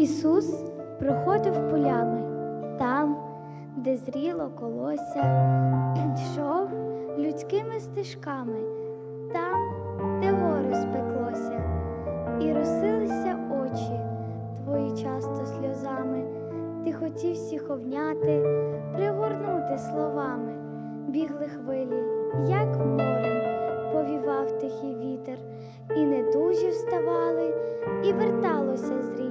Ісус проходив полями там, де зріло колося, йшов людськими стежками, там, де горе спеклося, і розсилися очі твої часто сльозами. Ти хотів всіх обняти, пригорнути словами, бігли хвилі, як морем, повівав тихий вітер, і недужі вставали, і верталося зріння,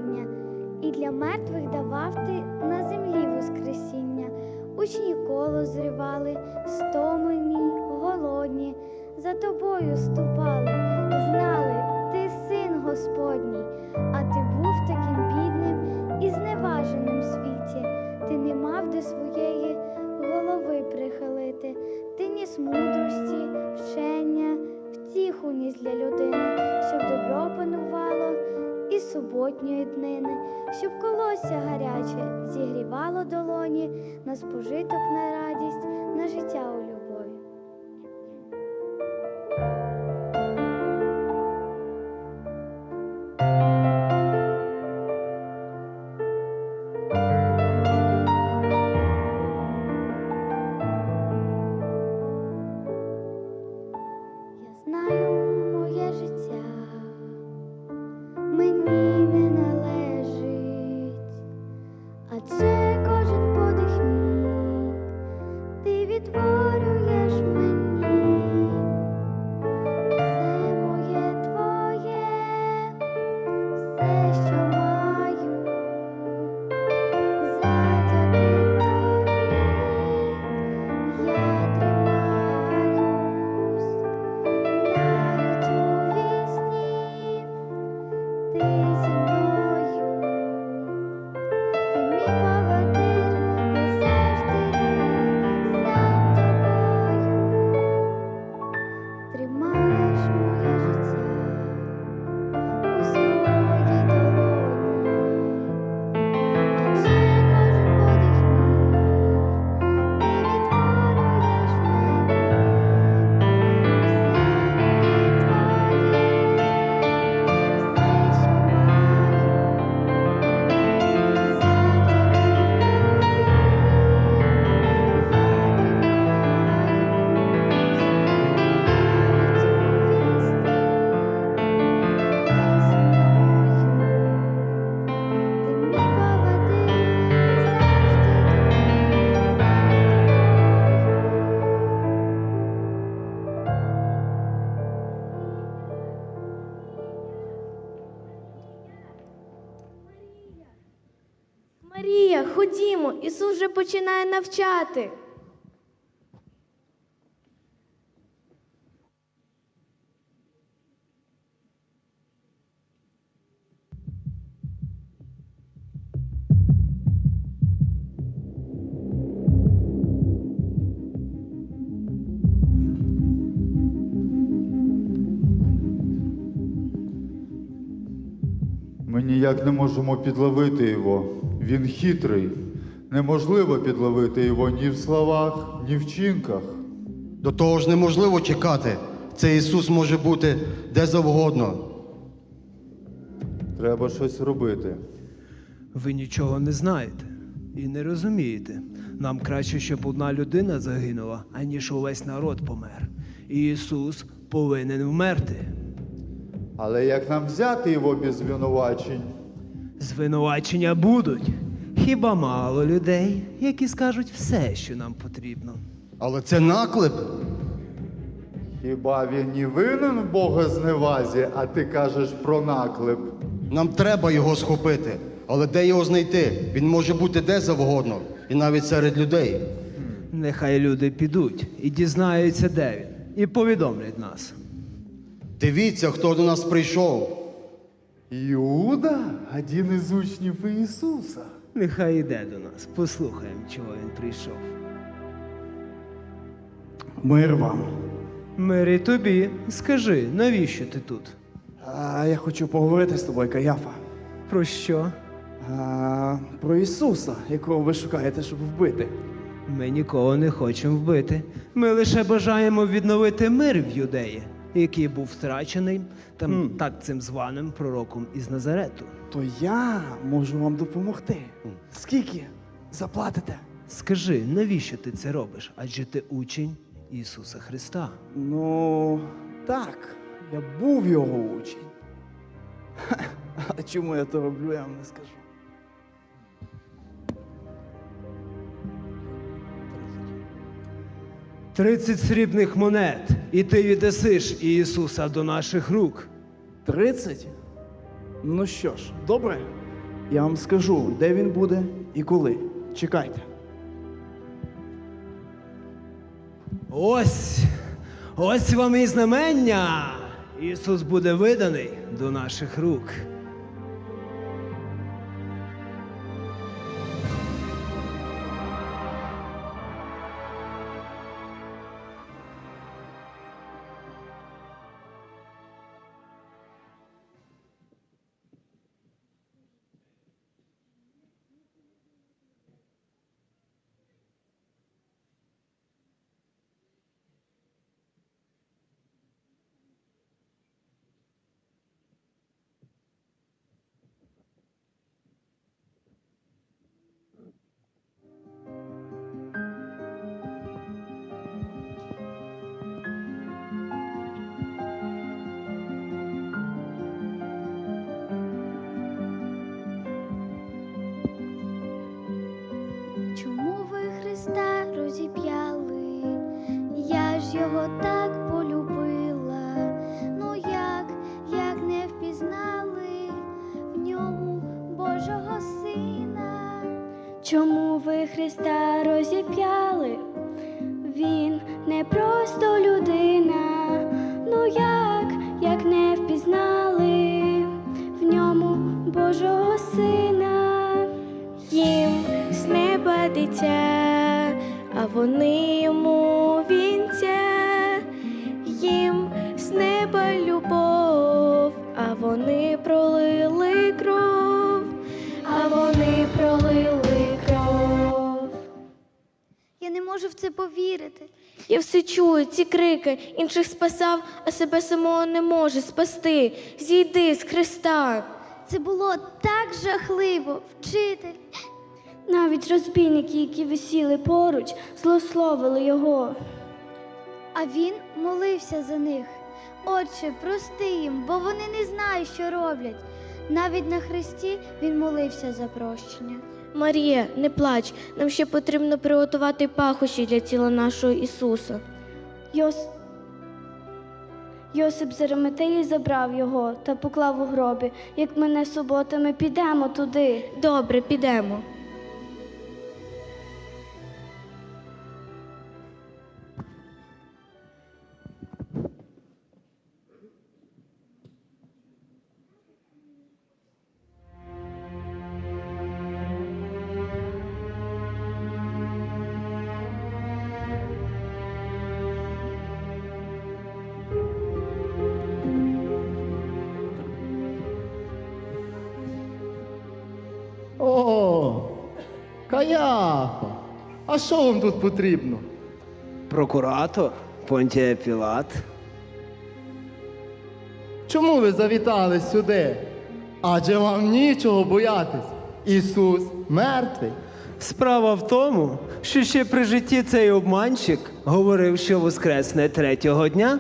і для мертвих давав ти на землі воскресіння. Учні коло зривали, стомлені, голодні, за тобою ступали, знали, ти син Господній, а ти був таким бідним і зневаженим в світі. Ти не мав до своєї голови прихилити, ти ніс мудрості, вчення, втіху ніс для людини, щоб добро панувало і суботньої днини, щоб колосся гаряче зігрівало долоні на спожиток на радість, на життя вже починає навчати. Ми ніяк не можемо підловити його. Він хитрий. Неможливо підловити його ні в словах, ні в чинках. До того ж неможливо чекати. Цей Ісус може бути де завгодно. Треба щось робити. Ви нічого не знаєте і не розумієте. Нам краще, щоб одна людина загинула, аніж увесь народ помер. І Ісус повинен вмерти. Але як нам взяти його без звинувачень? Звинувачення будуть. Хіба мало людей, які скажуть все, що нам потрібно. Але це наклеп. Хіба він не винен в Бога зневазі, а ти кажеш про наклеп? Нам треба його схопити. Але де його знайти? Він може бути де завгодно, і навіть серед людей. Нехай люди підуть і дізнаються, де він, і повідомлять нас. Дивіться, хто до нас прийшов. Іуда один із учнів Ісуса. Нехай йде до нас, послухаємо, чого він прийшов. Мир вам. Мирі тобі, скажи, навіщо ти тут? А, я хочу поговорити з тобою, Каяфа. Про що? А, про Ісуса, якого ви шукаєте, щоб вбити. Ми нікого не хочемо вбити. Ми лише бажаємо відновити мир в юдеї. Який був втрачений там так цим званим пророком із Назарету. То я можу вам допомогти. Скільки заплатите? Скажи, навіщо ти це робиш? Адже ти учень Ісуса Христа. Ну, так, я був його учень. А чому я то роблю, я вам не скажу. Тридцять срібних монет, і ти віддасиш Ісуса до наших рук. Тридцять? Ну що ж, добре. Я вам скажу, де він буде і коли. Чекайте. Ось, ось вам і знамення. Ісус буде виданий до наших рук. Він не просто людина. Ну як, як не впізнали в ньому Божого Сина? Їм з неба дитя, а вони йому це повірити. Я все чую, ці крики, інших спасав, а себе самого не може спасти. Зійди з Христа. Це було так жахливо, вчитель. Навіть розбійники, які висіли поруч, злословили його. А він молився за них. Отче, прости їм, бо вони не знають, що роблять. Навіть на хресті він молився за прощення. Марія, не плач, нам ще потрібно приготувати пахощі для тіла нашого Ісуса. Йос... Йосип з Ариматеї забрав його та поклав у гробі. Як мене субота, ми підемо туди. Добре, підемо. А що вам тут потрібно? Прокуратор Понтія Пілат. Чому ви завітали сюди? Адже вам нічого боятись. Ісус мертвий. Справа в тому, що ще при житті цей обманщик говорив, що воскресне третього дня.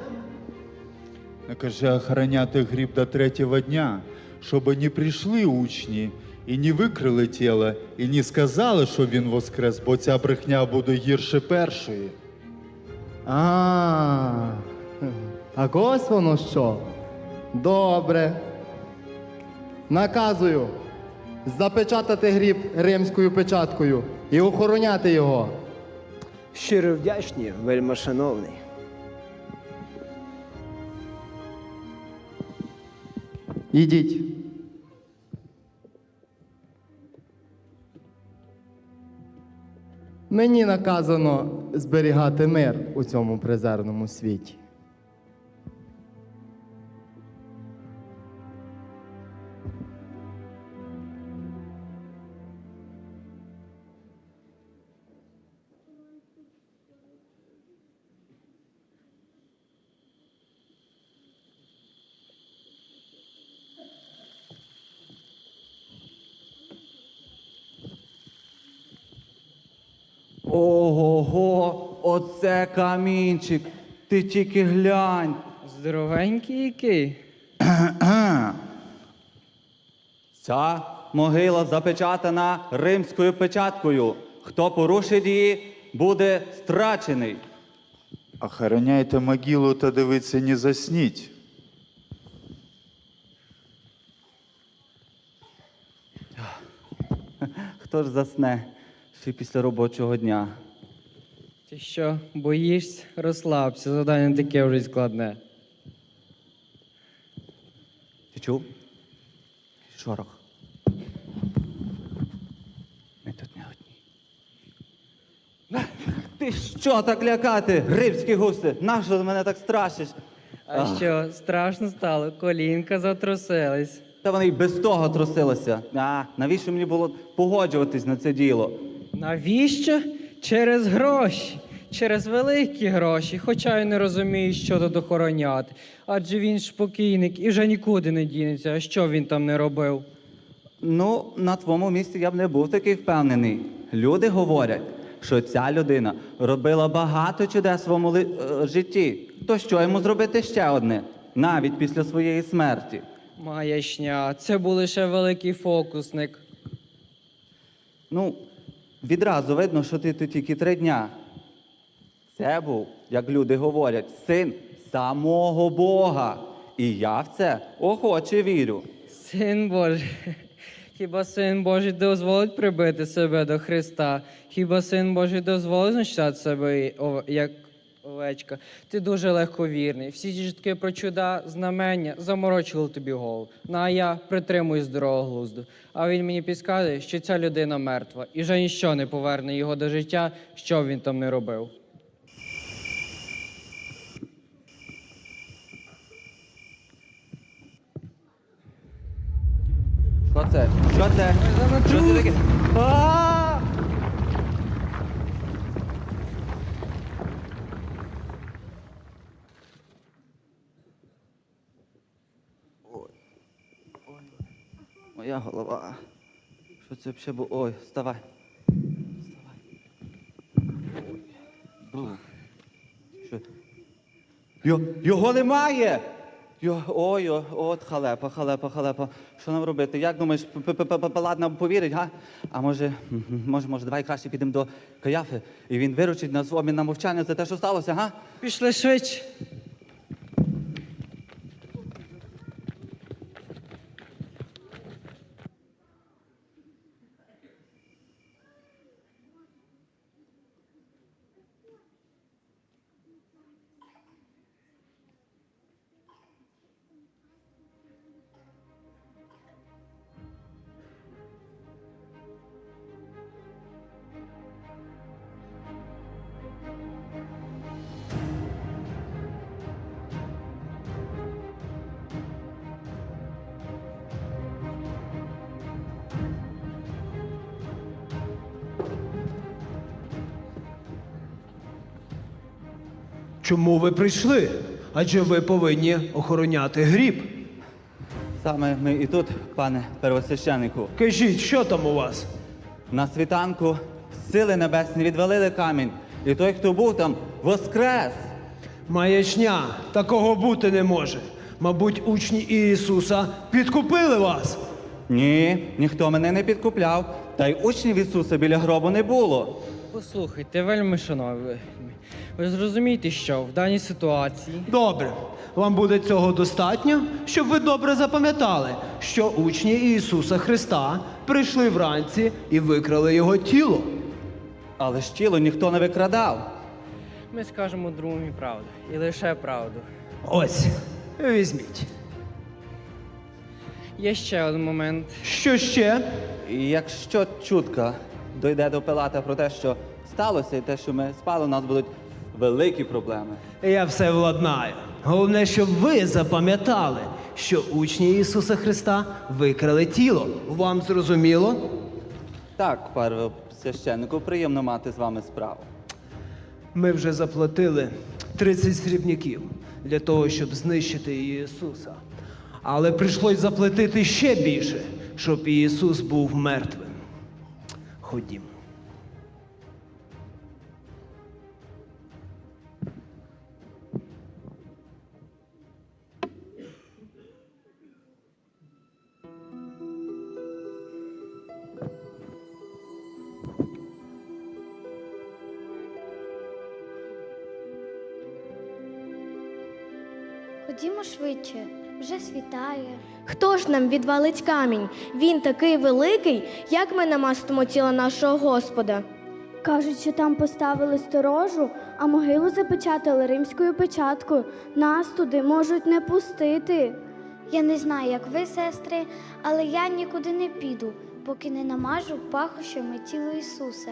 Накажи охороняти гріб до третього дня, щоб не прийшли учні і не викрили тіло, і не сказали, що він воскрес, бо ця брехня буде гірше першої. А, так ось воно що. Добре. Наказую запечатати гріб римською печаткою і охороняти його. Щиро вдячні, вельмашановний. Ідіть. Мені наказано зберігати мир у цьому презерному світі. Ого, оце камінчик. Ти тільки глянь. Здоровенький який. Ця могила запечатана римською печаткою. Хто порушить її, буде страчений. Охороняйте могилу та дивіться, не засніть. Хто ж засне ще після робочого дня? Ти що, боїшся? Розслабся, завдання таке вже складне. Ти чув? Шорох. Ми тут не одні. Ти що так лякати? Римські гуси, нащо ти мене так страшиш? А Ах. що, страшно стало? Колінка затрусились. Та вони й без того трусилися. А, навіщо мені було погоджуватись на це діло? Навіщо? Через гроші. Через великі гроші, хоча й не розумію, що тут охороняти. Адже він ж покійник і вже нікуди не дінеться. А що він там не робив? Ну, на твоєму місці я б не був такий впевнений. Люди говорять, що ця людина робила багато чудес в своєму ли- е, житті. То що йому зробити ще одне, навіть після своєї смерті? Маячня, це був лише великий фокусник. Ну, відразу видно, що ти тут тільки три дня. Це був, як люди говорять, син самого Бога. І я в це охоче вірю. Син Божий. Хіба син Божий дозволить прибити себе до Христа? Хіба син Божий дозволить знищати себе як овечка? Ти дуже легковірний. Всі ці житки про чуда, знамення заморочили тобі голову. Ну а я притримуюсь здорового глузду. А він мені підказує, що ця людина мертва, і вже ніщо не поверне його до життя, що б він там не робив. Що це? Що це? Що це таке? А! Ой. Ой. Моя голова. Що це взагалі було? Ой, вставай. Вставай. Що? Йо, його немає! Йо, ой, о, от халепа, халепа, халепа. Що нам робити? Як думаєш, п- п- п- Палат нам повірить, га? А може, може, може, давай краще підемо до Каяфи, і він виручить нас в обмін на мовчання за те, що сталося, га? Пішли швидше. Чому ви прийшли? Адже ви повинні охороняти гріб. Саме ми і тут, пане первосвященнику. Кажіть, що там у вас? На світанку сили небесні відвалили камінь, і той, хто був там, воскрес. Маячня, такого бути не може. Мабуть, учні Ісуса підкупили вас. Ні, ніхто мене не підкупляв, та й учнів Ісуса біля гробу не було. Послухайте, вельми шановні. Ви зрозумієте, що в даній ситуації Добре, вам буде цього достатньо, щоб ви добре запам'ятали, що учні Ісуса Христа прийшли вранці і викрали його тіло. Але ж тіло ніхто не викрадав. ми скажемо другому правду. І лише правду. Ось, візьміть. Є ще один момент. Що ще? І якщо чутка дойде до Пилата про те, що сталося, і те, що ми спали, у нас будуть великі проблеми. Я все владнаю. Головне, щоб ви запам'ятали, що учні Ісуса Христа викрали тіло. Вам зрозуміло? Так, пане священнику, приємно мати з вами справу. Ми вже заплатили 30 срібняків для того, щоб знищити Ісуса. Але прийшлось заплатити ще більше, щоб Ісус був мертвим. Ходім. Ходімо швидше, вже світає. Хто ж нам відвалить камінь? Він такий великий, як ми намастимо тіло нашого Господа. Кажуть, що там поставили сторожу, а могилу запечатали римською печаткою. Нас туди можуть не пустити. Я не знаю, як ви, сестри, але я нікуди не піду, поки не намажу пахощами тіло Ісуса.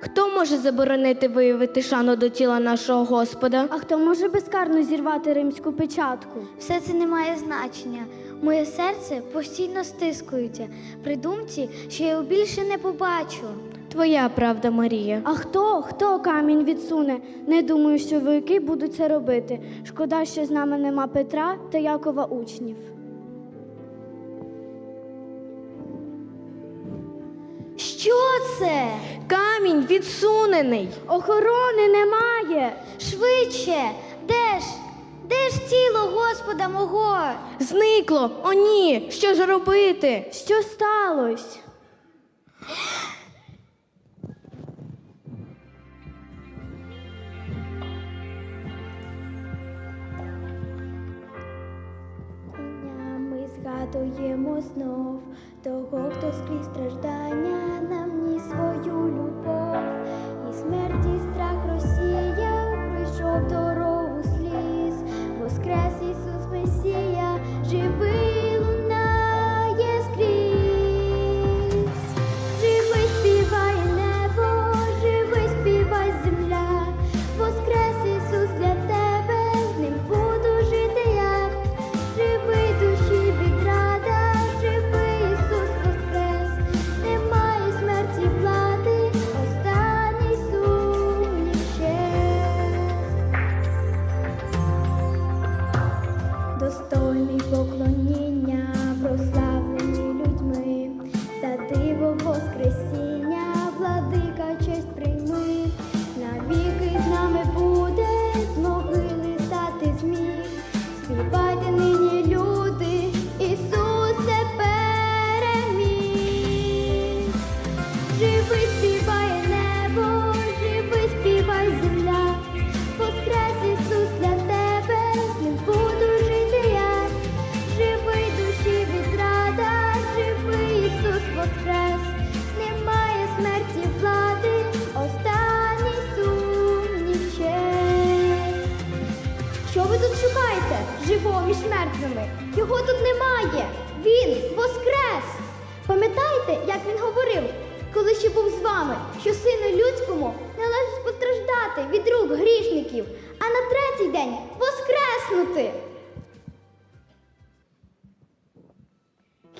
Хто може заборонити виявити шану до тіла нашого Господа? А хто може безкарно зірвати римську печатку? Все це не має значення. Моє серце постійно стискується при думці, що я його більше не побачу. Твоя правда, Марія. А хто? Хто камінь відсуне? Не думаю, що вояки будуть це робити. Шкода, що з нами нема Петра та Якова учнів. Що це? Камінь відсунений. Охорони немає. Швидше! Де ж? Тіло Господа мого? Зникло. О, ні. Що ж робити? Що сталося? Ми згадуємо знов того, хто скрізь страждання Достойний поклоніння, мертвими? Його тут немає. Він воскрес. Пам'ятаєте, як він говорив, коли ще був з вами, що сину людському належить постраждати від рук грішників, а на третій день воскреснути.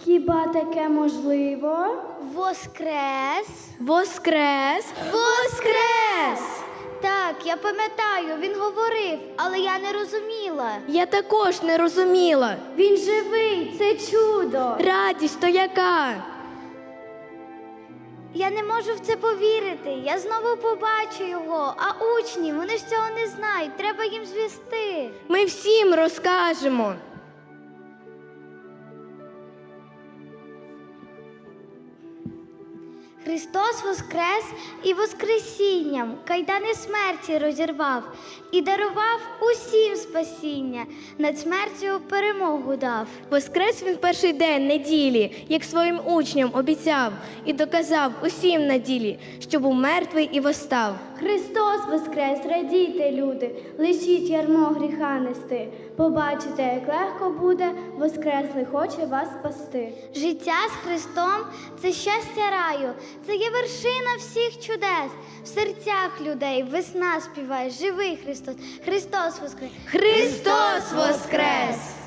Хіба таке можливо? Воскрес. Воскрес. Воскрес! Так, я пам'ятаю, він говорив, але я не розуміла. Я також не розуміла. Він живий, це чудо. Радість то яка? Я не можу в це повірити. Я знову побачу його, а учні, вони ж цього не знають. Треба їм звісти. Ми всім розкажемо. Христос воскрес і Воскресінням кайдани смерті розірвав і дарував усім спасіння, над смертю перемогу дав. Воскрес він перший день неділі, як своїм учням обіцяв, і доказав усім на ділі, що був мертвий і восстав. Христос воскрес, радійте, люди, лишіть ярмо гріха нести. Побачите, як легко буде, воскреслий хоче вас спасти. Життя з Христом це щастя раю, це є вершина всіх чудес. В серцях людей весна співає, живий Христос, Христос воскрес. Христос воскрес!